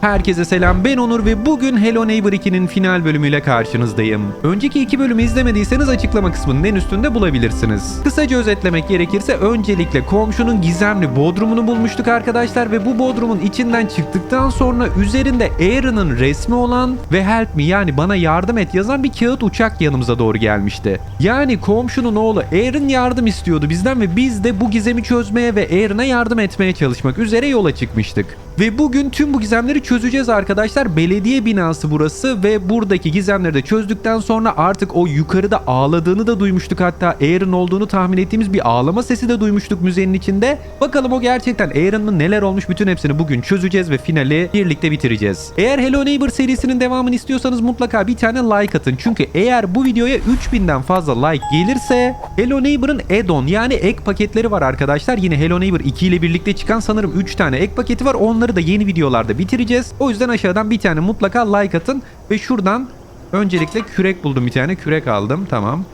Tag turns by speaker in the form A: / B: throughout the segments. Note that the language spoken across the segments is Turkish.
A: Herkese selam ben Onur ve bugün Hello Neighbor 2'nin final bölümüyle karşınızdayım. Önceki iki bölümü izlemediyseniz açıklama kısmının en üstünde bulabilirsiniz. Kısaca özetlemek gerekirse öncelikle komşunun gizemli bodrumunu bulmuştuk arkadaşlar ve bu bodrumun içinden çıktıktan sonra üzerinde Aaron'ın resmi olan ve help me yani bana yardım et yazan bir kağıt uçak yanımıza doğru gelmişti. Yani komşunun oğlu Aaron yardım istiyordu bizden ve biz de bu gizemi çözmeye ve Aaron'a yardım etmeye çalışmak üzere yola çıkmıştık. Ve bugün tüm bu gizemleri çözeceğiz arkadaşlar. Belediye binası burası ve buradaki gizemleri de çözdükten sonra artık o yukarıda ağladığını da duymuştuk. Hatta Aaron olduğunu tahmin ettiğimiz bir ağlama sesi de duymuştuk müzenin içinde. Bakalım o gerçekten Aaron mı neler olmuş bütün hepsini bugün çözeceğiz ve finali birlikte bitireceğiz. Eğer Hello Neighbor serisinin devamını istiyorsanız mutlaka bir tane like atın. Çünkü eğer bu videoya 3000'den fazla like gelirse Hello Neighbor'ın add-on yani ek paketleri var arkadaşlar. Yine Hello Neighbor 2 ile birlikte çıkan sanırım 3 tane ek paketi var. Onları da yeni videolarda bitireceğiz. O yüzden aşağıdan bir tane mutlaka like atın ve şuradan öncelikle kürek buldum bir tane. Kürek aldım. Tamam.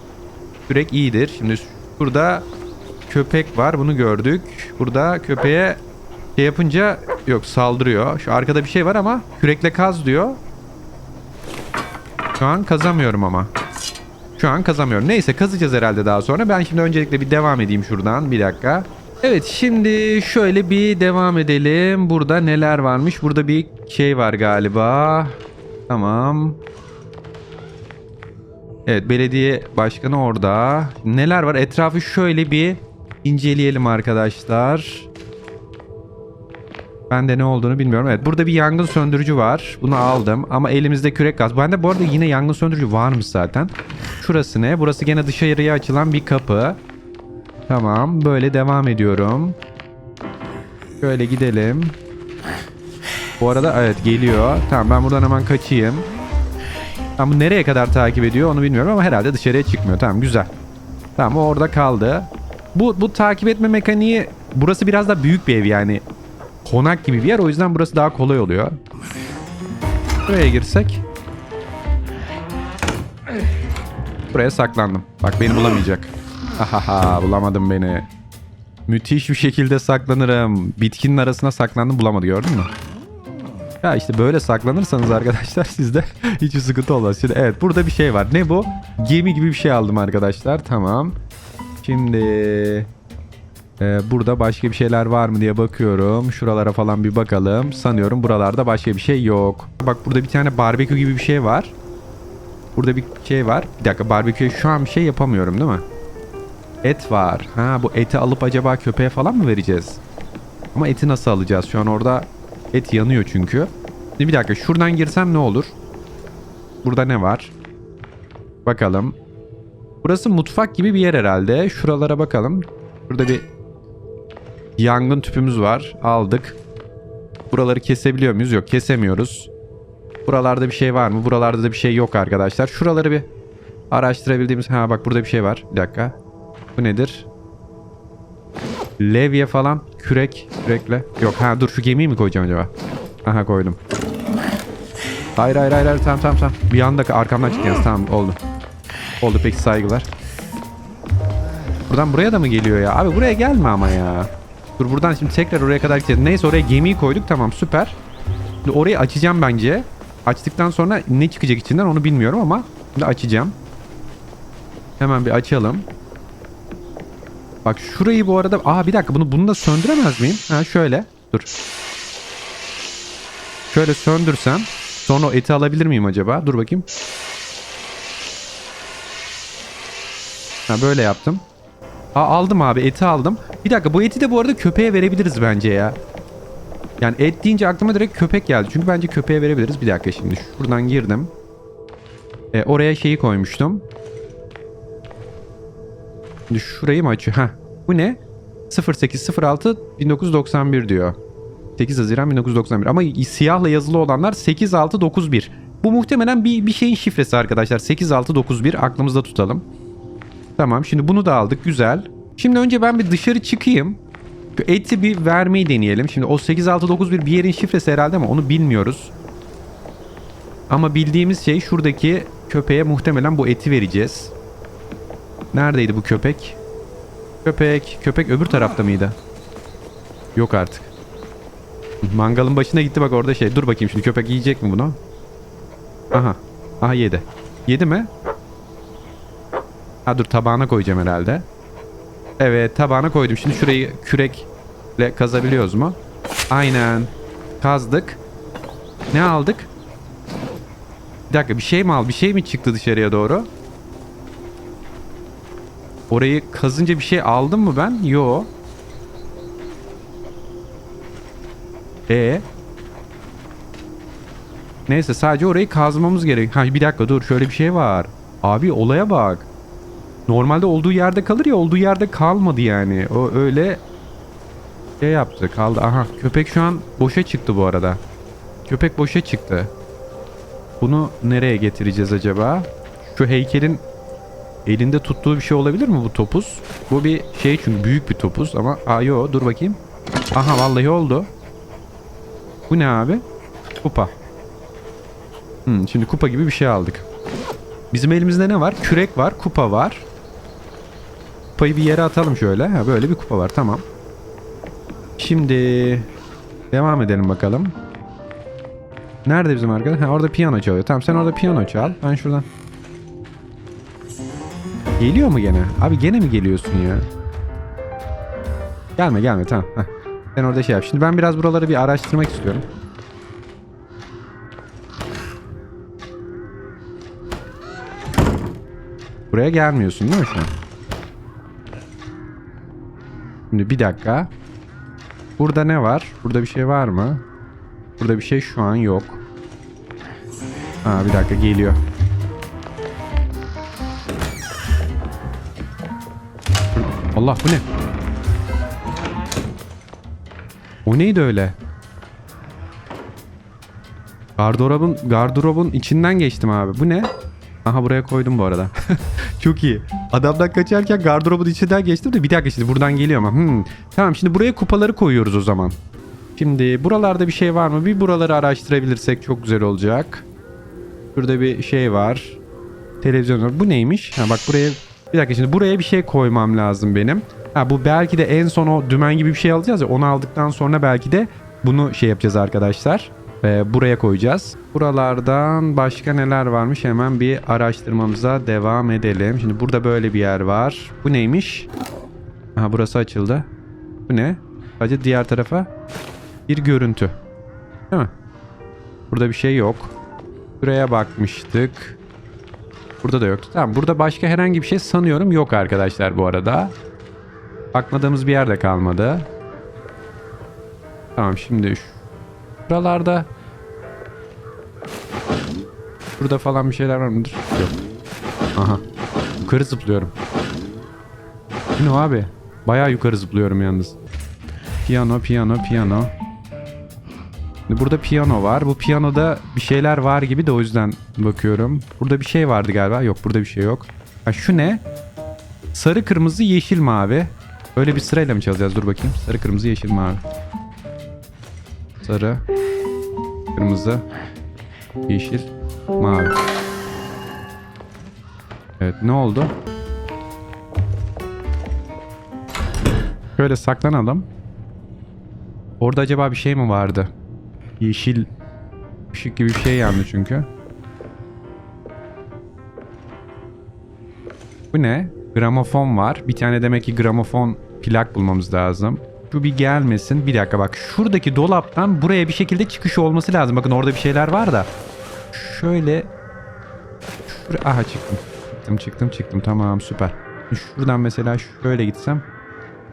A: Kürek iyidir. Şimdi burada köpek var. Bunu gördük. Burada köpeğe şey yapınca yok saldırıyor. Şu arkada bir şey var ama kürekle kaz diyor. Şu an kazamıyorum ama. Şu an kazamıyorum. Neyse kazacağız herhalde daha sonra. Ben şimdi öncelikle bir devam edeyim şuradan. Bir dakika. Evet şimdi şöyle bir devam edelim. Burada neler varmış? Burada bir şey var galiba. Tamam. Evet belediye başkanı orada. Neler var? Etrafı şöyle bir inceleyelim arkadaşlar. Ben de ne olduğunu bilmiyorum. Evet burada bir yangın söndürücü var. Bunu aldım ama elimizde kürek gaz. Bende bu arada yine yangın söndürücü varmış zaten. Şurası ne? Burası gene dışarıya açılan bir kapı. Tamam böyle devam ediyorum. Şöyle gidelim. Bu arada evet geliyor. Tamam ben buradan hemen kaçayım. Tamam bu nereye kadar takip ediyor onu bilmiyorum ama herhalde dışarıya çıkmıyor. Tamam güzel. Tamam o orada kaldı. Bu, bu takip etme mekaniği burası biraz da büyük bir ev yani. Konak gibi bir yer o yüzden burası daha kolay oluyor. Buraya girsek. Buraya saklandım. Bak beni bulamayacak. Ahaha bulamadım beni. Müthiş bir şekilde saklanırım. Bitkinin arasına saklandım bulamadı gördün mü? Ya işte böyle saklanırsanız arkadaşlar sizde hiç sıkıntı olmaz. Şimdi evet burada bir şey var. Ne bu? Gemi gibi bir şey aldım arkadaşlar. Tamam. Şimdi e, burada başka bir şeyler var mı diye bakıyorum. Şuralara falan bir bakalım. Sanıyorum buralarda başka bir şey yok. Bak burada bir tane barbekü gibi bir şey var. Burada bir şey var. Bir dakika barbeküye şu an bir şey yapamıyorum değil mi? Et var. Ha bu eti alıp acaba köpeğe falan mı vereceğiz? Ama eti nasıl alacağız? Şu an orada et yanıyor çünkü. Şimdi bir dakika şuradan girsem ne olur? Burada ne var? Bakalım. Burası mutfak gibi bir yer herhalde. Şuralara bakalım. Burada bir yangın tüpümüz var. Aldık. Buraları kesebiliyor muyuz? Yok kesemiyoruz. Buralarda bir şey var mı? Buralarda da bir şey yok arkadaşlar. Şuraları bir araştırabildiğimiz... Ha bak burada bir şey var. Bir dakika. Bu nedir? Levye falan. Kürek. Kürekle. Yok ha dur şu gemiyi mi koyacağım acaba? Aha koydum. Hayır hayır hayır, hayır. tamam tamam tamam. Bir anda arkamdan çıktı yalnız. Tamam oldu. Oldu peki saygılar. Buradan buraya da mı geliyor ya? Abi buraya gelme ama ya. Dur buradan şimdi tekrar oraya kadar gideceğiz. Neyse oraya gemiyi koyduk tamam süper. Şimdi orayı açacağım bence. Açtıktan sonra ne çıkacak içinden onu bilmiyorum ama şimdi açacağım. Hemen bir açalım. Bak şurayı bu arada... Aa bir dakika bunu bunu da söndüremez miyim? Ha şöyle. Dur. Şöyle söndürsem sonra o eti alabilir miyim acaba? Dur bakayım. Ha böyle yaptım. Aa aldım abi eti aldım. Bir dakika bu eti de bu arada köpeğe verebiliriz bence ya. Yani et deyince aklıma direkt köpek geldi. Çünkü bence köpeğe verebiliriz. Bir dakika şimdi şuradan girdim. E, oraya şeyi koymuştum. Şimdi şurayı mı açıyor? Heh. Bu ne? 0806 1991 diyor. 8 Haziran 1991 ama siyahla yazılı olanlar 8691. Bu muhtemelen bir, bir şeyin şifresi arkadaşlar. 8691 aklımızda tutalım. Tamam şimdi bunu da aldık güzel. Şimdi önce ben bir dışarı çıkayım. Eti bir vermeyi deneyelim. Şimdi o 8691 bir yerin şifresi herhalde ama onu bilmiyoruz. Ama bildiğimiz şey şuradaki köpeğe muhtemelen bu eti vereceğiz. Neredeydi bu köpek? Köpek. Köpek öbür tarafta mıydı? Yok artık. Mangalın başına gitti bak orada şey. Dur bakayım şimdi köpek yiyecek mi bunu? Aha. Aha yedi. Yedi mi? Ha dur tabağına koyacağım herhalde. Evet tabağına koydum. Şimdi şurayı kürekle kazabiliyoruz mu? Aynen. Kazdık. Ne aldık? Bir dakika bir şey mi al? Bir şey mi çıktı dışarıya doğru? Orayı kazınca bir şey aldım mı ben? Yo. E. Neyse sadece orayı kazmamız gerek. Ha bir dakika dur şöyle bir şey var. Abi olaya bak. Normalde olduğu yerde kalır ya olduğu yerde kalmadı yani. O öyle şey yaptı kaldı. Aha köpek şu an boşa çıktı bu arada. Köpek boşa çıktı. Bunu nereye getireceğiz acaba? Şu heykelin elinde tuttuğu bir şey olabilir mi bu topuz? Bu bir şey çünkü büyük bir topuz ama aa yo dur bakayım. Aha vallahi oldu. Bu ne abi? Kupa. Hmm, şimdi kupa gibi bir şey aldık. Bizim elimizde ne var? Kürek var, kupa var. Kupayı bir yere atalım şöyle. Ha, böyle bir kupa var tamam. Şimdi devam edelim bakalım. Nerede bizim arkadaş? Ha orada piyano çalıyor. Tamam sen orada piyano çal. Ben şuradan. Geliyor mu gene? Abi gene mi geliyorsun ya? Gelme gelme tamam. Heh. Sen orada şey yap. Şimdi ben biraz buraları bir araştırmak istiyorum. Buraya gelmiyorsun değil mi şu an? Şimdi bir dakika. Burada ne var? Burada bir şey var mı? Burada bir şey şu an yok. Ha bir dakika geliyor. Allah bu ne? O neydi öyle? Gardırobun gardırobun içinden geçtim abi. Bu ne? Aha buraya koydum bu arada. Çok iyi. Adamdan kaçarken gardırobun içinden geçtim de bir dakika şimdi buradan geliyor ama. Hmm. Tamam şimdi buraya kupaları koyuyoruz o zaman. Şimdi buralarda bir şey var mı? Bir buraları araştırabilirsek çok güzel olacak. Şurada bir şey var. Televizyon var. Bu neymiş? Ha bak buraya bir dakika şimdi buraya bir şey koymam lazım benim. Ha bu belki de en son o dümen gibi bir şey alacağız ya onu aldıktan sonra belki de bunu şey yapacağız arkadaşlar. Ee, buraya koyacağız. Buralardan başka neler varmış hemen bir araştırmamıza devam edelim. Şimdi burada böyle bir yer var. Bu neymiş? Aha burası açıldı. Bu ne? Sadece diğer tarafa bir görüntü. Değil mi? Burada bir şey yok. Buraya bakmıştık. Burada da yoktu. Tamam burada başka herhangi bir şey sanıyorum yok arkadaşlar bu arada. Bakmadığımız bir yerde kalmadı. Tamam şimdi şu buralarda Burada falan bir şeyler var mıdır? Yok. Aha. Yukarı zıplıyorum. Ne abi? Bayağı yukarı zıplıyorum yalnız. Piyano, piyano, piyano. Burada piyano var. Bu piyanoda bir şeyler var gibi de o yüzden bakıyorum. Burada bir şey vardı galiba. Yok burada bir şey yok. Ha şu ne? Sarı, kırmızı, yeşil, mavi. Öyle bir sırayla mı çalacağız? Dur bakayım. Sarı, kırmızı, yeşil, mavi. Sarı, kırmızı, yeşil, mavi. Evet ne oldu? Şöyle saklanalım. Orada acaba bir şey mi vardı? Yeşil ışık gibi bir şey yandı çünkü. Bu ne? Gramofon var. Bir tane demek ki gramofon plak bulmamız lazım. Şu bir gelmesin. Bir dakika bak. Şuradaki dolaptan buraya bir şekilde çıkış olması lazım. Bakın orada bir şeyler var da. Şöyle. Şuraya. Aha çıktım. Çıktım çıktım çıktım. Tamam süper. Şuradan mesela şöyle gitsem.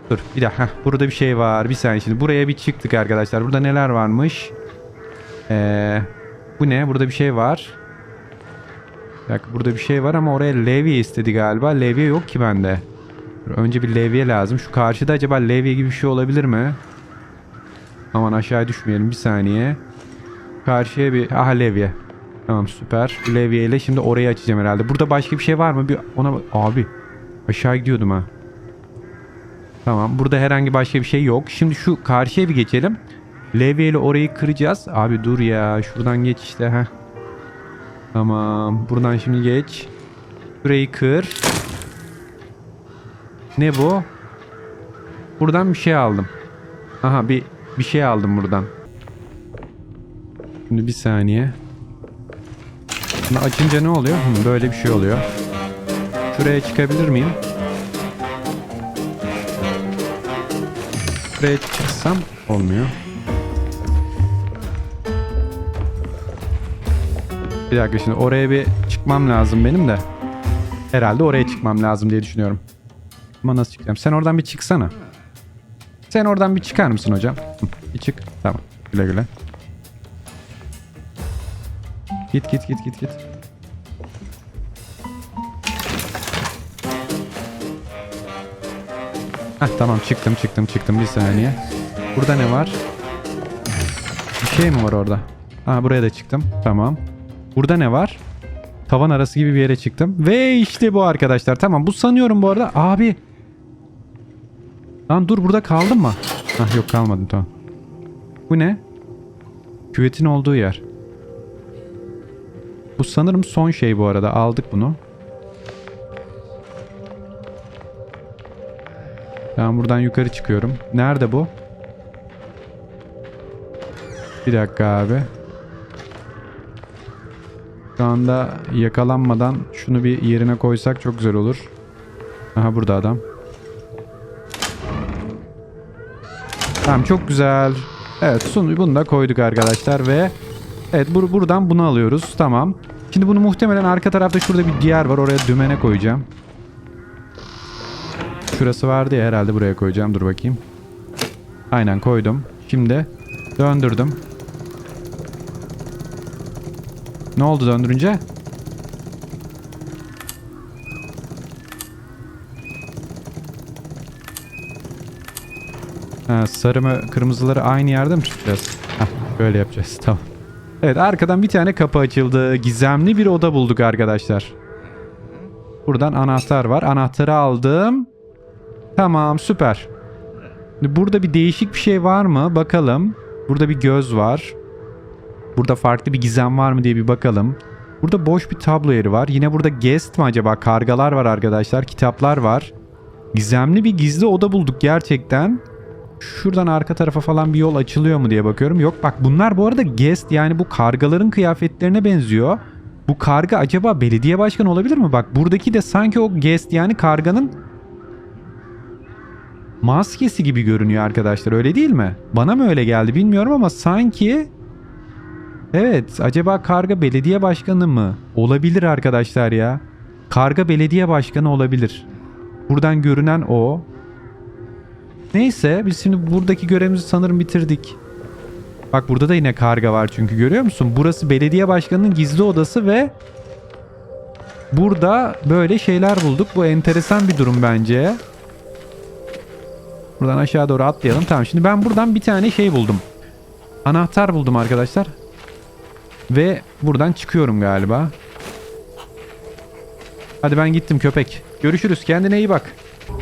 A: Dur bir dakika. Heh, burada bir şey var. Bir saniye şimdi. Buraya bir çıktık arkadaşlar. Burada neler varmış? Ee, bu ne? Burada bir şey var. Dakika burada bir şey var ama oraya levye istedi galiba. Levye yok ki bende. Önce bir levye lazım. Şu karşıda acaba levye gibi bir şey olabilir mi? Aman aşağı düşmeyelim bir saniye. Karşıya bir... Aha levye. Tamam süper. Levye ile şimdi orayı açacağım herhalde. Burada başka bir şey var mı? Bir ona bak- Abi aşağı gidiyordum ha. Tamam burada herhangi başka bir şey yok. Şimdi şu karşıya bir geçelim. Levye ile orayı kıracağız. Abi dur ya şuradan geç işte ha. Tamam buradan şimdi geç. Burayı kır. Ne bu? Buradan bir şey aldım. Aha bir bir şey aldım buradan. Şimdi bir saniye. Bunu açınca ne oluyor? Hı, böyle bir şey oluyor. Şuraya çıkabilir miyim? Şuraya çıksam olmuyor. Bir dakika şimdi oraya bir çıkmam lazım benim de. Herhalde oraya çıkmam lazım diye düşünüyorum. Ama nasıl çıkacağım? Sen oradan bir çıksana. Sen oradan bir çıkar mısın hocam? Bir çık. Tamam. Güle güle. Git git git git git. Heh tamam çıktım çıktım çıktım bir saniye. Burada ne var? Bir şey mi var orada? Aha buraya da çıktım. Tamam. Burada ne var? Tavan arası gibi bir yere çıktım. Ve işte bu arkadaşlar. Tamam bu sanıyorum bu arada. Abi. Lan dur burada kaldın mı? Hah yok kalmadım tamam. Bu ne? Küvetin olduğu yer. Bu sanırım son şey bu arada. Aldık bunu. Ben buradan yukarı çıkıyorum. Nerede bu? Bir dakika abi. Şu anda yakalanmadan şunu bir yerine koysak çok güzel olur. Aha burada adam. Tamam çok güzel. Evet bunu da koyduk arkadaşlar ve evet bur buradan bunu alıyoruz. Tamam. Şimdi bunu muhtemelen arka tarafta şurada bir diğer var. Oraya dümene koyacağım. Şurası vardı ya herhalde buraya koyacağım. Dur bakayım. Aynen koydum. Şimdi döndürdüm. Ne oldu döndürünce? Ha, sarı mı kırmızıları aynı yerde mi tutacağız? Heh, böyle yapacağız tamam. Evet arkadan bir tane kapı açıldı. Gizemli bir oda bulduk arkadaşlar. Buradan anahtar var. Anahtarı aldım. Tamam süper. Burada bir değişik bir şey var mı? Bakalım. Burada bir göz var. Burada farklı bir gizem var mı diye bir bakalım. Burada boş bir tablo yeri var. Yine burada guest mi acaba? Kargalar var arkadaşlar. Kitaplar var. Gizemli bir gizli oda bulduk gerçekten. Şuradan arka tarafa falan bir yol açılıyor mu diye bakıyorum. Yok bak bunlar bu arada guest yani bu kargaların kıyafetlerine benziyor. Bu karga acaba belediye başkanı olabilir mi? Bak buradaki de sanki o guest yani karganın maskesi gibi görünüyor arkadaşlar öyle değil mi? Bana mı öyle geldi bilmiyorum ama sanki Evet acaba karga belediye başkanı mı? Olabilir arkadaşlar ya. Karga belediye başkanı olabilir. Buradan görünen o. Neyse biz şimdi buradaki görevimizi sanırım bitirdik. Bak burada da yine karga var çünkü görüyor musun? Burası belediye başkanının gizli odası ve burada böyle şeyler bulduk. Bu enteresan bir durum bence. Buradan aşağı doğru atlayalım. Tamam şimdi ben buradan bir tane şey buldum. Anahtar buldum arkadaşlar. Ve buradan çıkıyorum galiba. Hadi ben gittim köpek. Görüşürüz kendine iyi bak.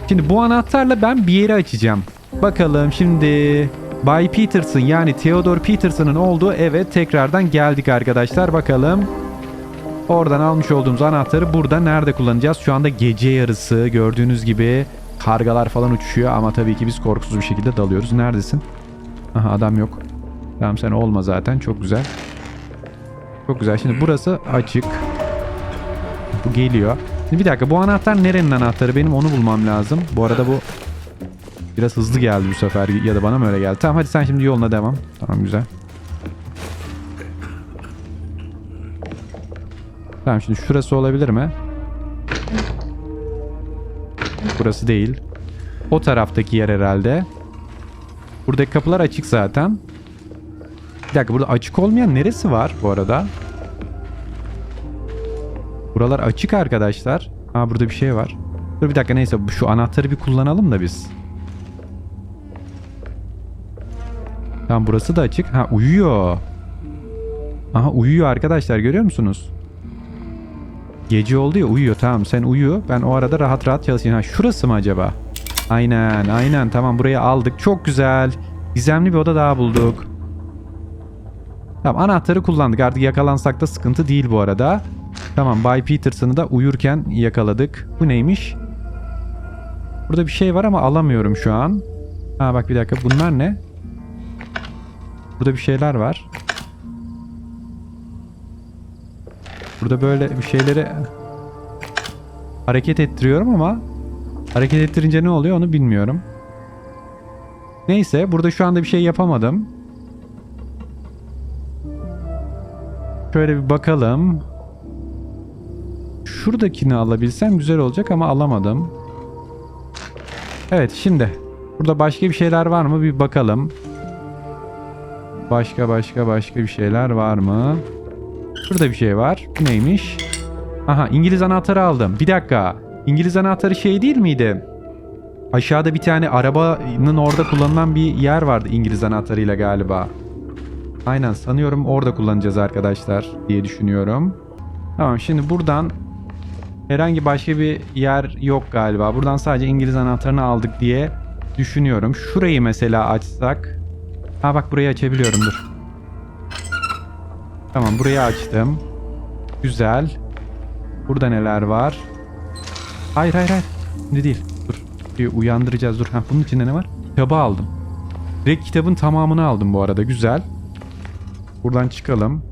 A: Şimdi bu anahtarla ben bir yeri açacağım. Bakalım şimdi Bay Peterson yani Theodore Peterson'ın olduğu eve tekrardan geldik arkadaşlar. Bakalım. Oradan almış olduğumuz anahtarı burada nerede kullanacağız? Şu anda gece yarısı gördüğünüz gibi kargalar falan uçuşuyor ama tabii ki biz korkusuz bir şekilde dalıyoruz. Neredesin? Aha adam yok. Tamam sen olma zaten çok güzel. Çok güzel. Şimdi burası açık. Bu geliyor. Şimdi bir dakika bu anahtar nerenin anahtarı? Benim onu bulmam lazım. Bu arada bu biraz hızlı geldi bu sefer ya da bana mı öyle geldi? Tamam hadi sen şimdi yoluna devam. Tamam güzel. Tamam şimdi şurası olabilir mi? Burası değil. O taraftaki yer herhalde. Buradaki kapılar açık zaten. Bir dakika burada açık olmayan neresi var bu arada? Buralar açık arkadaşlar. Aa burada bir şey var. Dur bir dakika neyse şu anahtarı bir kullanalım da biz. Tamam burası da açık. Ha uyuyor. Aha uyuyor arkadaşlar görüyor musunuz? Gece oldu ya uyuyor tamam sen uyu. Ben o arada rahat rahat çalışayım. Ha şurası mı acaba? Aynen aynen tamam burayı aldık. Çok güzel. Gizemli bir oda daha bulduk. Tamam anahtarı kullandık. Artık yakalansak da sıkıntı değil bu arada. Tamam Bay Peterson'ı da uyurken yakaladık. Bu neymiş? Burada bir şey var ama alamıyorum şu an. Ha bak bir dakika bunlar ne? Burada bir şeyler var. Burada böyle bir şeyleri hareket ettiriyorum ama hareket ettirince ne oluyor onu bilmiyorum. Neyse burada şu anda bir şey yapamadım. Şöyle bir bakalım. Şuradakini alabilsem güzel olacak ama alamadım. Evet şimdi. Burada başka bir şeyler var mı bir bakalım. Başka başka başka bir şeyler var mı? Şurada bir şey var. Bu neymiş? Aha İngiliz anahtarı aldım. Bir dakika. İngiliz anahtarı şey değil miydi? Aşağıda bir tane arabanın orada kullanılan bir yer vardı İngiliz anahtarıyla galiba. Aynen sanıyorum orada kullanacağız arkadaşlar diye düşünüyorum. Tamam şimdi buradan herhangi başka bir yer yok galiba. Buradan sadece İngiliz anahtarını aldık diye düşünüyorum. Şurayı mesela açsak. Ha bak burayı açabiliyorum dur. Tamam burayı açtım. Güzel. Burada neler var? Hayır hayır hayır. Şimdi değil. Dur. Bir uyandıracağız dur. Ha, bunun içinde ne var? Kitabı aldım. Direkt kitabın tamamını aldım bu arada. Güzel. Buradan çıkalım.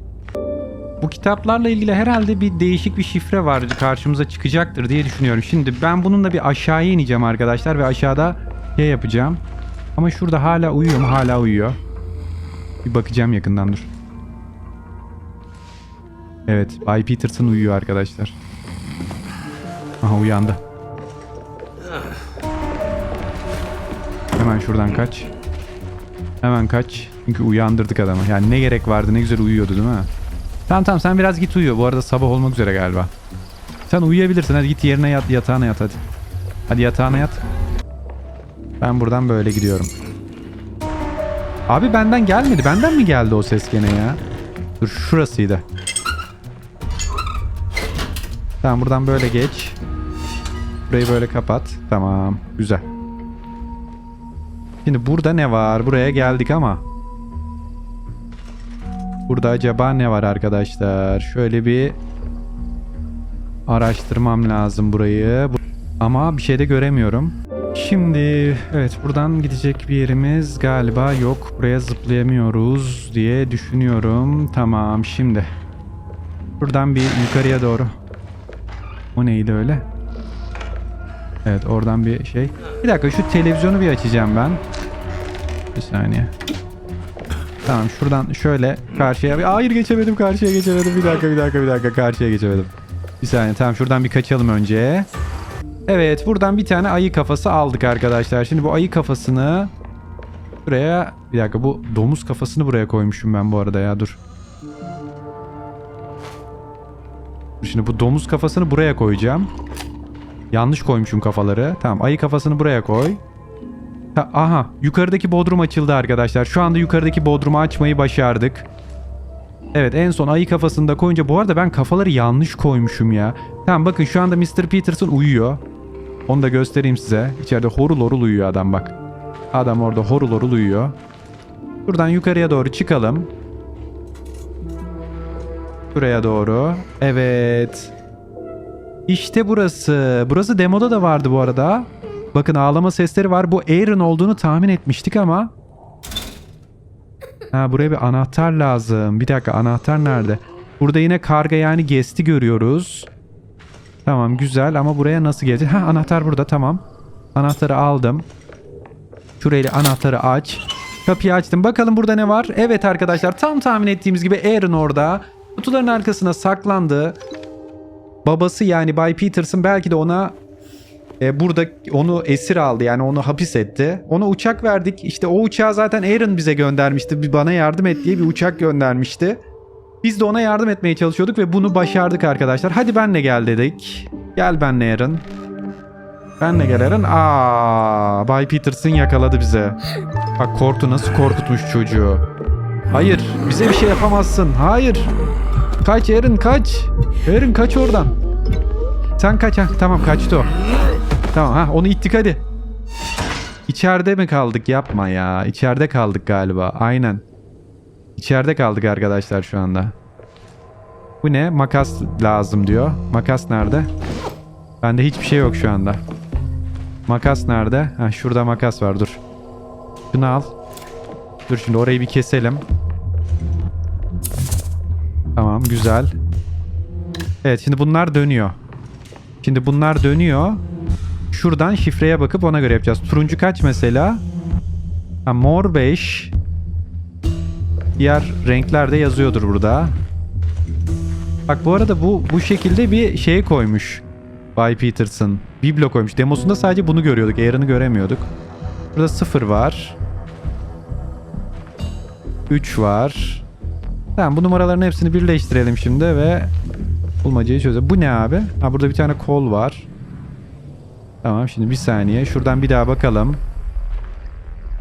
A: Bu kitaplarla ilgili herhalde bir değişik bir şifre var karşımıza çıkacaktır diye düşünüyorum. Şimdi ben bununla bir aşağıya ineceğim arkadaşlar ve aşağıda şey yapacağım. Ama şurada hala uyuyor mu? Hala uyuyor. Bir bakacağım yakından dur. Evet, Bay Peterson uyuyor arkadaşlar. Aha uyandı. Hemen şuradan kaç. Hemen kaç. Çünkü uyandırdık adamı. Yani ne gerek vardı ne güzel uyuyordu değil mi? Tamam tamam sen biraz git uyu. Bu arada sabah olmak üzere galiba. Sen uyuyabilirsin. Hadi git yerine yat. Yatağına yat hadi. Hadi yatağına yat. Ben buradan böyle gidiyorum. Abi benden gelmedi. Benden mi geldi o ses gene ya? Dur şurasıydı. Tamam buradan böyle geç. Burayı böyle kapat. Tamam. Güzel. Şimdi burada ne var? Buraya geldik ama. Burada acaba ne var arkadaşlar? Şöyle bir araştırmam lazım burayı. Bu- Ama bir şey de göremiyorum. Şimdi evet buradan gidecek bir yerimiz galiba yok. Buraya zıplayamıyoruz diye düşünüyorum. Tamam şimdi. Buradan bir yukarıya doğru. O neydi öyle? Evet oradan bir şey. Bir dakika şu televizyonu bir açacağım ben. Bir saniye. Tamam şuradan şöyle karşıya. Hayır geçemedim karşıya geçemedim. Bir dakika bir dakika bir dakika karşıya geçemedim. Bir saniye tamam şuradan bir kaçalım önce. Evet buradan bir tane ayı kafası aldık arkadaşlar. Şimdi bu ayı kafasını buraya bir dakika bu domuz kafasını buraya koymuşum ben bu arada ya dur. Şimdi bu domuz kafasını buraya koyacağım. Yanlış koymuşum kafaları. Tamam ayı kafasını buraya koy. Ha, aha yukarıdaki bodrum açıldı arkadaşlar. Şu anda yukarıdaki bodrumu açmayı başardık. Evet en son ayı kafasını da koyunca bu arada ben kafaları yanlış koymuşum ya. Tamam bakın şu anda Mr. Peterson uyuyor. Onu da göstereyim size. İçeride horul horul uyuyor adam bak. Adam orada horul horul uyuyor. Buradan yukarıya doğru çıkalım. Buraya doğru. Evet. İşte burası. Burası demoda da vardı bu arada. Bakın ağlama sesleri var. Bu Aaron olduğunu tahmin etmiştik ama. Ha buraya bir anahtar lazım. Bir dakika anahtar nerede? Burada yine karga yani Guest'i görüyoruz. Tamam güzel ama buraya nasıl geleceğiz? Ha anahtar burada tamam. Anahtarı aldım. Şurayla anahtarı aç. Kapıyı açtım. Bakalım burada ne var? Evet arkadaşlar tam tahmin ettiğimiz gibi Aaron orada. Kutuların arkasına saklandı. Babası yani Bay Peterson belki de ona e, burada onu esir aldı yani onu hapis etti. Ona uçak verdik. İşte o uçağı zaten Aaron bize göndermişti. Bana yardım et diye bir uçak göndermişti. Biz de ona yardım etmeye çalışıyorduk ve bunu başardık arkadaşlar. Hadi benle gel dedik. Gel benle Aaron. Benle gel Aaron. Aa, Bay Peterson yakaladı bize. Bak korktu nasıl korkutmuş çocuğu. Hayır bize bir şey yapamazsın. Hayır. Kaç Aaron kaç. Aaron kaç oradan. Sen kaç ha. Tamam kaçtı o. Tamam ha onu ittik hadi. İçeride mi kaldık? Yapma ya. İçeride kaldık galiba. Aynen. İçeride kaldık arkadaşlar şu anda. Bu ne? Makas lazım diyor. Makas nerede? Bende hiçbir şey yok şu anda. Makas nerede? Ha şurada makas var dur. Şunu al. Dur şimdi orayı bir keselim. Tamam güzel. Evet şimdi bunlar dönüyor. Şimdi bunlar dönüyor. Şuradan şifreye bakıp ona göre yapacağız. Turuncu kaç mesela? Ha, mor 5. Diğer renkler de yazıyordur burada. Bak bu arada bu bu şekilde bir şey koymuş. Bay Peterson. Biblo koymuş. Demosunda sadece bunu görüyorduk. Aaron'ı göremiyorduk. Burada 0 var. 3 var. Tamam bu numaraların hepsini birleştirelim şimdi ve bulmacayı çözelim. Bu ne abi? Ha burada bir tane kol var. Tamam şimdi bir saniye. Şuradan bir daha bakalım.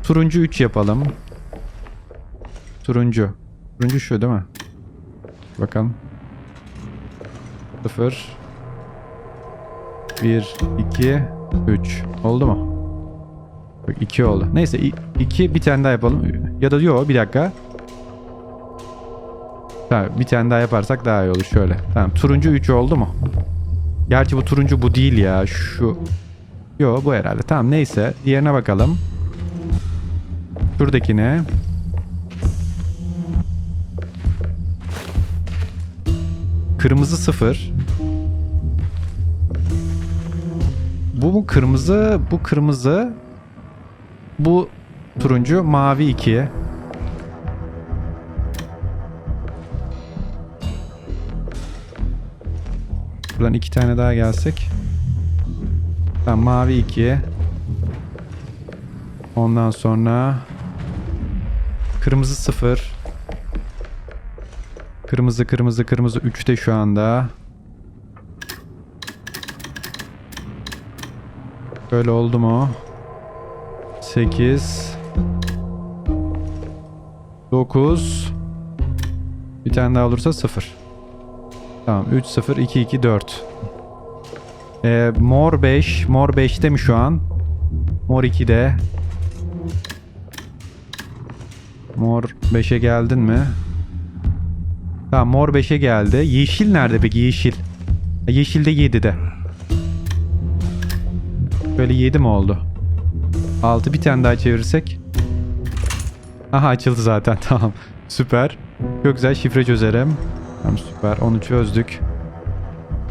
A: Turuncu 3 yapalım. Turuncu. Turuncu şu değil mi? Bakalım. 0 1 2 3 oldu mu? 2 oldu. Neyse 2 bir tane daha yapalım. Ya da yok bir dakika. Tamam, bir tane daha yaparsak daha iyi olur şöyle. Tamam turuncu 3 oldu mu? Gerçi bu turuncu bu değil ya. Şu. Yo bu herhalde. Tamam neyse. Diğerine bakalım. Şuradaki ne? Kırmızı 0. Bu mu kırmızı? Bu kırmızı. Bu turuncu. Mavi 2. Buradan iki tane daha gelsek. Tamam mavi 2. Ondan sonra kırmızı 0. Kırmızı kırmızı kırmızı 3'te şu anda. Böyle oldu mu? 8 9 Bir tane daha olursa 0. Tamam 3 0 2 2 4. Ee, mor 5. Mor 5'te mi şu an? Mor 2'de. Mor 5'e geldin mi? Tamam mor 5'e geldi. Yeşil nerede peki yeşil? Yeşil de 7'de. Böyle 7 mi oldu? 6 bir tane daha çevirirsek. Aha açıldı zaten tamam. Süper. Çok güzel şifre çözerim. Tamam süper onu çözdük.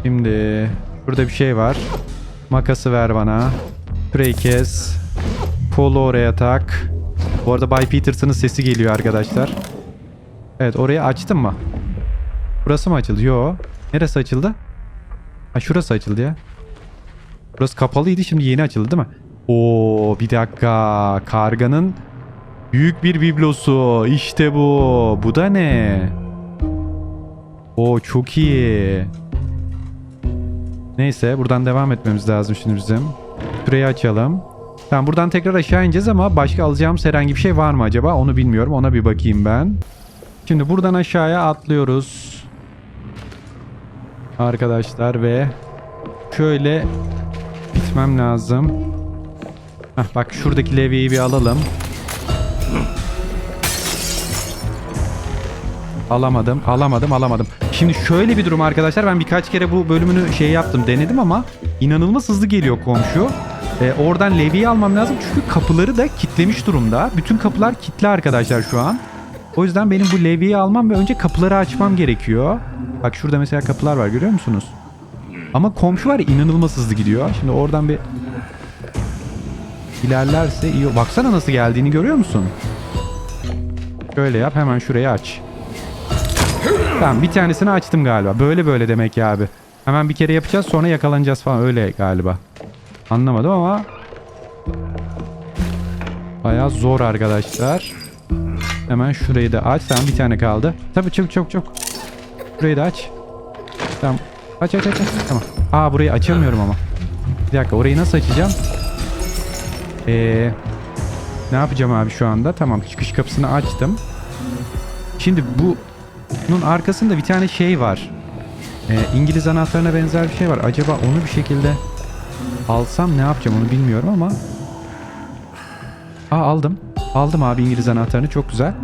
A: Şimdi burada bir şey var. Makası ver bana. Şurayı kes. Kolu oraya tak. Bu arada Bay Peterson'ın sesi geliyor arkadaşlar. Evet orayı açtım mı? Burası mı açıldı? Yo. Neresi açıldı? Ha şurası açıldı ya. Burası kapalıydı şimdi yeni açıldı değil mi? Oo bir dakika. Karganın büyük bir biblosu. İşte bu. Bu da ne? Oo çok iyi. Neyse buradan devam etmemiz lazım şimdi bizim. Şurayı açalım. Tamam buradan tekrar aşağı ineceğiz ama başka alacağımız herhangi bir şey var mı acaba? Onu bilmiyorum. Ona bir bakayım ben. Şimdi buradan aşağıya atlıyoruz. Arkadaşlar ve şöyle bitmem lazım. Heh, bak şuradaki levyeyi bir alalım. Alamadım, alamadım, alamadım. Şimdi şöyle bir durum arkadaşlar. Ben birkaç kere bu bölümünü şey yaptım, denedim ama inanılmaz hızlı geliyor komşu. Ee, oradan levyeyi almam lazım çünkü kapıları da kitlemiş durumda. Bütün kapılar kilitli arkadaşlar şu an. O yüzden benim bu levyeyi almam ve önce kapıları açmam gerekiyor. Bak şurada mesela kapılar var görüyor musunuz? Ama komşu var inanılmaz hızlı gidiyor. Şimdi oradan bir ilerlerse iyi. Baksana nasıl geldiğini görüyor musun? Şöyle yap hemen şurayı aç. Tamam bir tanesini açtım galiba. Böyle böyle demek ya abi. Hemen bir kere yapacağız sonra yakalanacağız falan öyle galiba. Anlamadım ama Bayağı zor arkadaşlar. Hemen şurayı da aç. Tamam bir tane kaldı. Tabii çok çok çok. Burayı da aç. Tamam. Aç aç aç. aç. Tamam. Aa burayı açamıyorum ama. Bir dakika orayı nasıl açacağım? Ee, ne yapacağım abi şu anda? Tamam çıkış kapısını açtım. Şimdi bu bunun arkasında bir tane şey var. Ee, İngiliz anahtarına benzer bir şey var. Acaba onu bir şekilde alsam ne yapacağım onu bilmiyorum ama. Aa aldım. Aldım abi İngiliz anahtarını çok güzel.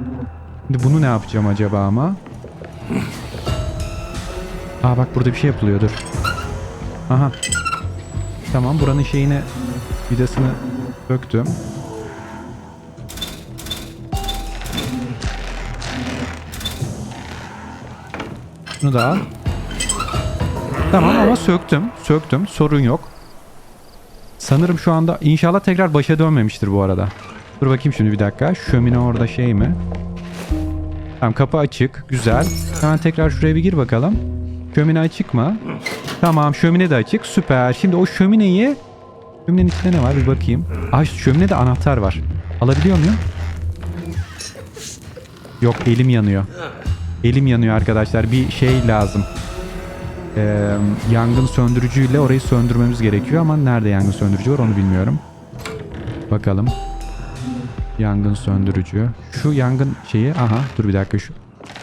A: Şimdi bunu ne yapacağım acaba ama? Aa bak burada bir şey yapılıyor dur. Aha. Tamam buranın şeyine vidasını döktüm. Şunu da al. Tamam ama söktüm. Söktüm. Sorun yok. Sanırım şu anda inşallah tekrar başa dönmemiştir bu arada. Dur bakayım şimdi bir dakika. Şömine orada şey mi? Tamam kapı açık. Güzel. Hemen tekrar şuraya bir gir bakalım. Şömine açık mı? Tamam şömine de açık. Süper. Şimdi o şömineyi... Şöminenin içinde ne var bir bakayım. Aa şöminede anahtar var. Alabiliyor muyum? Yok elim yanıyor. Elim yanıyor arkadaşlar. Bir şey lazım. Ee, yangın söndürücüyle orayı söndürmemiz gerekiyor ama nerede yangın söndürücü var onu bilmiyorum. Bakalım. Yangın söndürücü. Şu yangın şeyi. Aha dur bir dakika şu.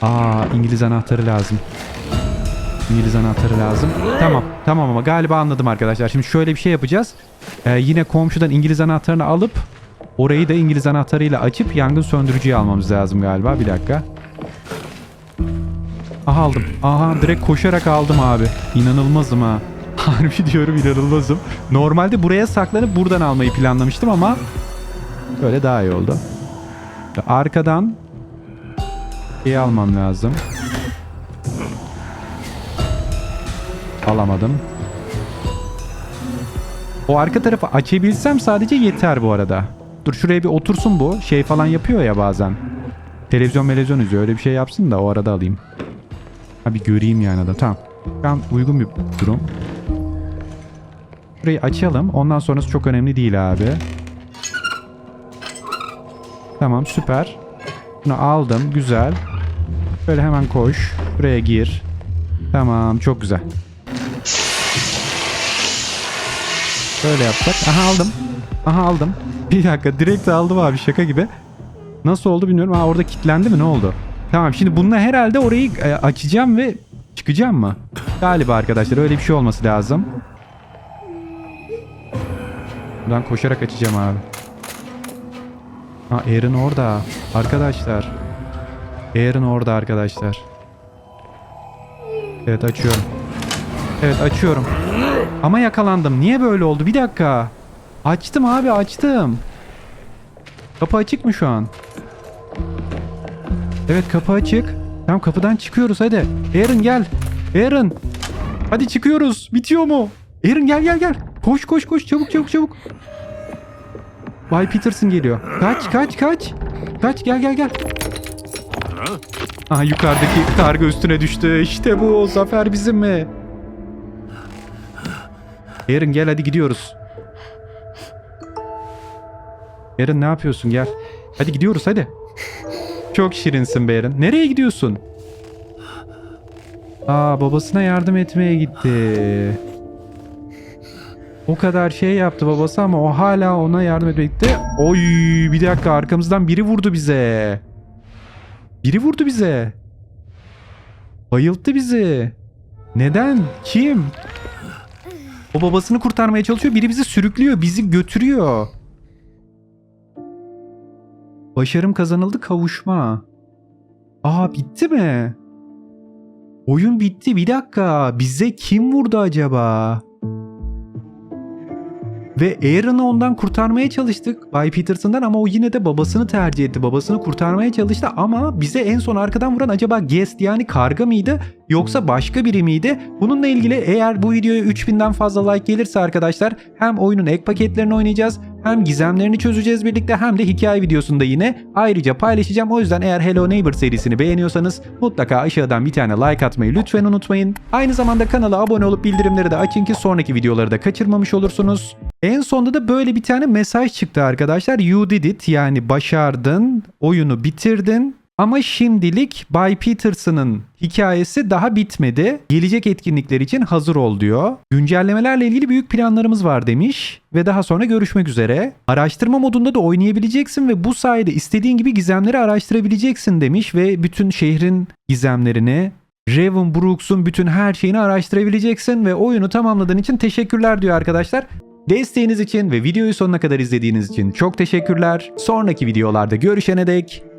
A: Aa İngiliz anahtarı lazım. İngiliz anahtarı lazım. Tamam tamam ama galiba anladım arkadaşlar. Şimdi şöyle bir şey yapacağız. Ee, yine komşudan İngiliz anahtarını alıp orayı da İngiliz anahtarıyla açıp yangın söndürücüyü almamız lazım galiba. Bir dakika. Aha aldım. Aha direkt koşarak aldım abi. İnanılmazım ha. Harbi diyorum inanılmazım. Normalde buraya saklanıp buradan almayı planlamıştım ama böyle daha iyi oldu. Arkadan şey almam lazım. Alamadım. O arka tarafı açabilsem sadece yeter bu arada. Dur şuraya bir otursun bu. Şey falan yapıyor ya bazen. Televizyon televizyon izliyor. Öyle bir şey yapsın da o arada alayım. Ha bir göreyim yani da. Tamam. An uygun bir durum. Şurayı açalım. Ondan sonrası çok önemli değil abi. Tamam süper. Bunu aldım. Güzel. Böyle hemen koş. Buraya gir. Tamam çok güzel. Böyle yapsak. Aha aldım. Aha aldım. Bir dakika direkt aldım abi şaka gibi. Nasıl oldu bilmiyorum. Ha orada kilitlendi mi ne oldu? Tamam şimdi bununla herhalde orayı e, açacağım ve çıkacağım mı? Galiba arkadaşlar öyle bir şey olması lazım. Buradan koşarak açacağım abi. Ha Aaron orada. Arkadaşlar. Aaron orada arkadaşlar. Evet açıyorum. Evet açıyorum. Ama yakalandım. Niye böyle oldu? Bir dakika. Açtım abi açtım. Kapı açık mı şu an? Evet kapı açık. Tamam kapıdan çıkıyoruz hadi. Aaron gel. Aaron. Hadi çıkıyoruz. Bitiyor mu? Aaron gel gel gel. Koş koş koş çabuk çabuk çabuk. Bay Peterson geliyor. Kaç kaç kaç. Kaç gel gel gel. Aha yukarıdaki karga üstüne düştü. İşte bu. Zafer bizim mi? Aaron gel hadi gidiyoruz. Aaron ne yapıyorsun gel. Hadi gidiyoruz hadi. Çok şirinsin be Aaron. Nereye gidiyorsun? Aa babasına yardım etmeye gitti. O kadar şey yaptı babası ama o hala ona yardım etmeye gitti. Oy bir dakika arkamızdan biri vurdu bize. Biri vurdu bize. Bayılttı bizi. Neden? Kim? O babasını kurtarmaya çalışıyor. Biri bizi sürüklüyor. Bizi götürüyor. Başarım kazanıldı kavuşma. Aa bitti mi? Oyun bitti. Bir dakika. Bize kim vurdu acaba? Ve Aaron'ı ondan kurtarmaya çalıştık Bay Peterson'dan ama o yine de babasını tercih etti. Babasını kurtarmaya çalıştı ama bize en son arkadan vuran acaba Guest yani karga mıydı yoksa başka biri miydi? Bununla ilgili eğer bu videoya 3000'den fazla like gelirse arkadaşlar hem oyunun ek paketlerini oynayacağız hem gizemlerini çözeceğiz birlikte hem de hikaye videosunda yine ayrıca paylaşacağım. O yüzden eğer Hello Neighbor serisini beğeniyorsanız mutlaka aşağıdan bir tane like atmayı lütfen unutmayın. Aynı zamanda kanala abone olup bildirimleri de açın ki sonraki videoları da kaçırmamış olursunuz. En sonunda da böyle bir tane mesaj çıktı arkadaşlar. You did it yani başardın, oyunu bitirdin. Ama şimdilik Bay Peterson'ın hikayesi daha bitmedi. Gelecek etkinlikler için hazır ol diyor. Güncellemelerle ilgili büyük planlarımız var demiş ve daha sonra görüşmek üzere. Araştırma modunda da oynayabileceksin ve bu sayede istediğin gibi gizemleri araştırabileceksin demiş ve bütün şehrin gizemlerini Raven Brooks'un bütün her şeyini araştırabileceksin ve oyunu tamamladığın için teşekkürler diyor arkadaşlar. Desteğiniz için ve videoyu sonuna kadar izlediğiniz için çok teşekkürler. Sonraki videolarda görüşene dek